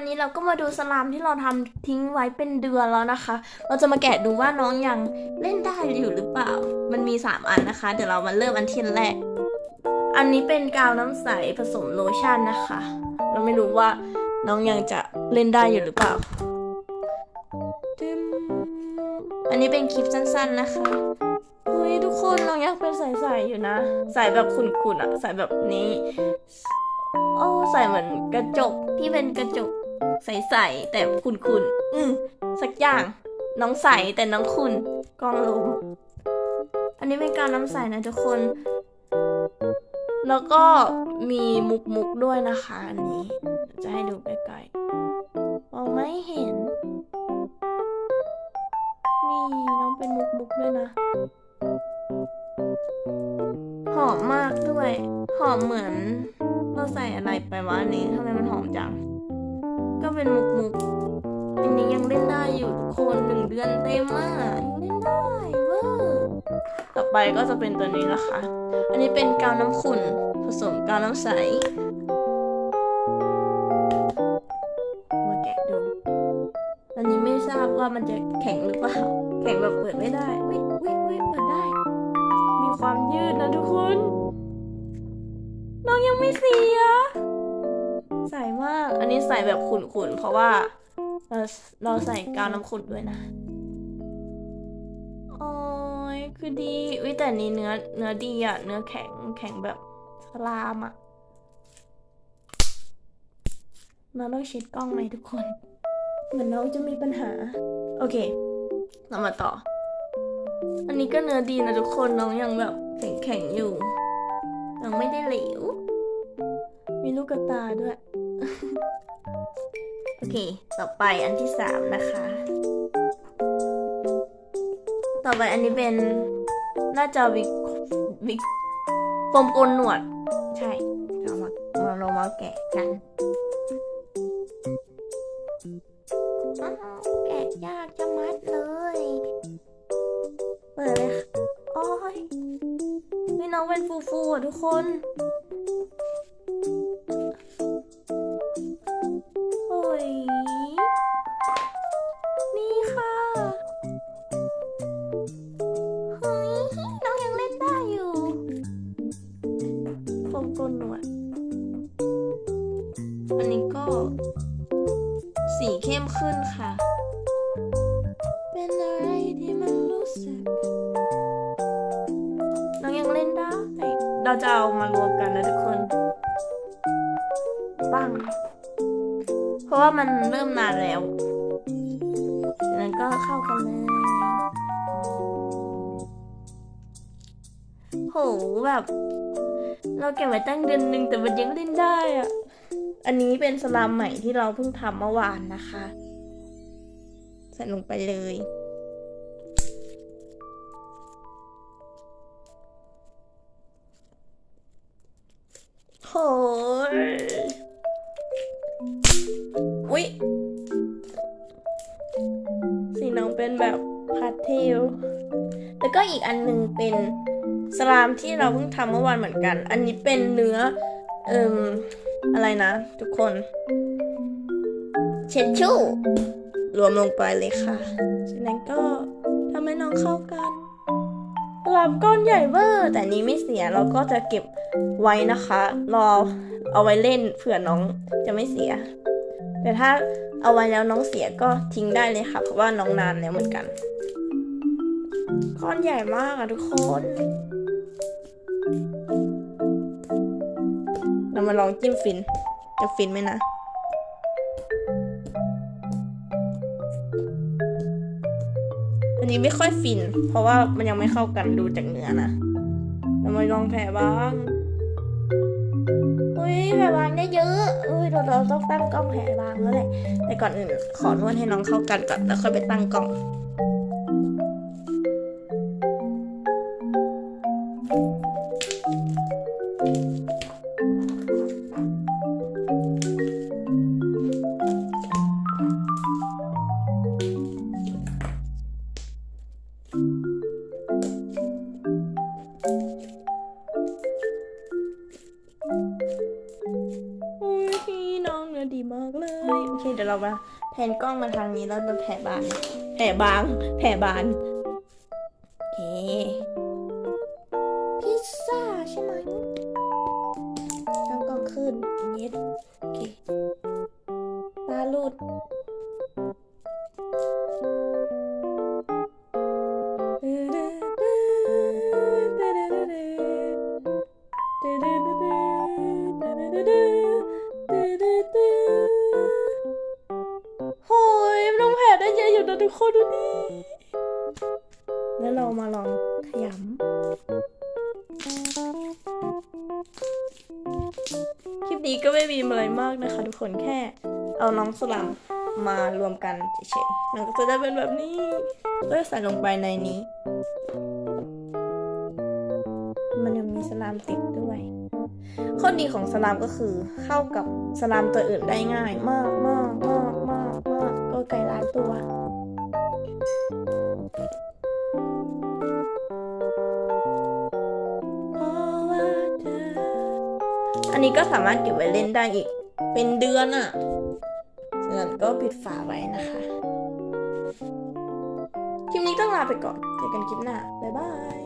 ันนี้เราก็มาดูสลามที่เราทำทิ้งไว้เป็นเดือนแล้วนะคะ เราจะมาแกะดูว่าน้องยังเล่นได้อยู่หรือเปล่า มันมี 3 อันนะคะ เดี๋ยวเรามาเริ่มอันที่แรก อันนี้เป็นกาวน้ำใสผสมโลชั่นนะคะ เราไม่รู้ว่าน้องยังจะเล่นได้อยู่หรือเปล่า อันนี้เป็นคลิปสั้นๆนะคะเฮ้ยทุกคนน้องยังเป็นใสๆอยู่นะ ใสแบบขุ่นๆอะใสแบบนี้โอ้ใส่เหมือนกระจกที่เป็นกระจก ใสๆแต่ขุ่นๆอืมสักอย่าง น้องใสแต่น้องขุ่นกล้องลมอันนี้เป็นการน้ำใสนะทุกคน แล้วก็มีมุกมุกๆด้วยนะคะอันนี้ จะให้ดูใกล้ๆมองไม่เห็น นี่น้องเป็นมุกมุกๆด้วยนะ หอมมากด้วย หอมเหมือน เราใส่อะไรไปวะอันนี้ทำไมมันหอมจังก็ เป็นมุกมุกๆอันนี้ยังเล่นได้อยู่ทุกคนหนึ่งเดือนเต็มอะยังเล่นได้เว้อต่อไปก็จะเป็นตัวนี้ละค่ะ อันนี้เป็นกาวน้ำขุ่นผสมกาวน้ำใสมาแกะดู อันนี้ไม่ทราบว่ามันจะแข็งหรือเปล่า แข็งแบบเปิดไม่ได้วิวิวิเปิดได้ มีความยืดนะทุกคน น้องยังไม่เสีย ใส่มาก อันนี้ใส่แบบขุ่นๆ เพราะว่า เราเราใส่กาวน้ำขุ่นด้วยนะ โอ้ยคือดีวิแต่นี้เนื้อเนื้อดีอะเนื้อแข็งแข็งแบบสลามอะน้องต้องเช็ดกล้องไหมทุกคน เหมือนน้องจะมีปัญหา โอเค เรามาต่อ อันนี้ก็เนื้อดีนะทุกคนน้องยังแบบแข็งแข็งๆอยู่ ยังไม่ได้เหลว มีลูกกระตาด้วย โอเค ต่อไปอันที่สามนะคะ ต่อไปอันนี้เป็นน่าจะวิกวิกโฟมโกนหนวด ใช่เรามาเราเรามาแกะกันแกะยากจะมัดเลย เปิดเลยค่ะโอ้ยนี่น้องเป็นฟูฟูอะทุกคน กนหนวด อันนี้ก็ สีเข้มขึ้นค่ะ เป็นอะไรที่มันรู้สึก น้องยังเล่นได้ เราจะเอามารวมกันนะทุกคนปังเพราะว่ามันเริ่มนานแล้วดังนั้นก็เข้ากันเลยโหแบบ เราเก็บไว้ตั้งเดือนหนึ่งแต่มันยังเล่นได้อะอันนี้เป็นสลามใหม่ที่เราเพิ่งทำเมื่อวานนะคะ ใส่ลงไปเลย โหยอุ๊ย สีน้องเป็นแบบพาเทล แล้วก็อีกอันหนึ่งเป็น สลามที่เราเพิ่งทำเมื่อวานเหมือนกัน อันนี้เป็นเนื้อ เอ่มอะไรนะ ทุกคน เช็ดชู่รวมลงไปเลยค่ะจากนั้นก็ทำให้น้องเข้ากันสลามก้อนใหญ่เวอร์ แต่นี้ไม่เสียเราก็จะเก็บไว้นะคะ รอเอาไว้เล่นเผื่อน้องจะไม่เสีย แต่ถ้าเอาไว้แล้วน้องเสียก็ทิ้งได้เลยค่ะ เพราะว่าน้องนานแล้วเหมือนกัน ก้อนใหญ่มากอะทุกคนเรามาลองจิ้มฟิน จะฟินไหมนะ อันนี้ไม่ค่อยฟิน เพราะว่ามันยังไม่เข้ากันดูจากเนื้อนะ เรามาลองแผ่บ้างอุ้ยแผ่บางได้เยอะอุ้ยเราเราต้องตั้งกล้องแผ่บางแล้วแหละ แต่ก่อนอื่นขอนวดให้น้องเข้ากันก่อนแล้วค่อยไปตั้งกล้อง มากเลย โอเค เดี๋ยวเราเรามาแผนกล้องมาทางนี้แล้วจะแผ่บาน แผ่บาง แผ่บาน โอเค พิซซ่าใช่ไหมตั้งกล้องขึ้นเน็ตโอเคปลาลูด แล้วเรามาลองขยำคลิปนี้ก็ไม่มีอะไรมากนะคะ ทุกคนแค่เอาน้องสลัมมารวมกันเฉยๆน้องก็จะได้เป็นแบบนี้เอ้ยใส่ลงไปในนี้ มันยังมีสลามติดด้วย ข้อดีของสลามก็คือเข้ากับสลามตัวอื่นได้ง่าย มากมากมากมากมากก็ไก่ล้านตัว อันนี้ก็สามารถเก็บไว้เล่นได้อีก เป็นเดือนอะ่ะฉะนั้นก็ปิดฝาไว้นะคะคลิปนี้ต้องลาไปก่อน เจอกันคลิปหน้า บ๊ายบาย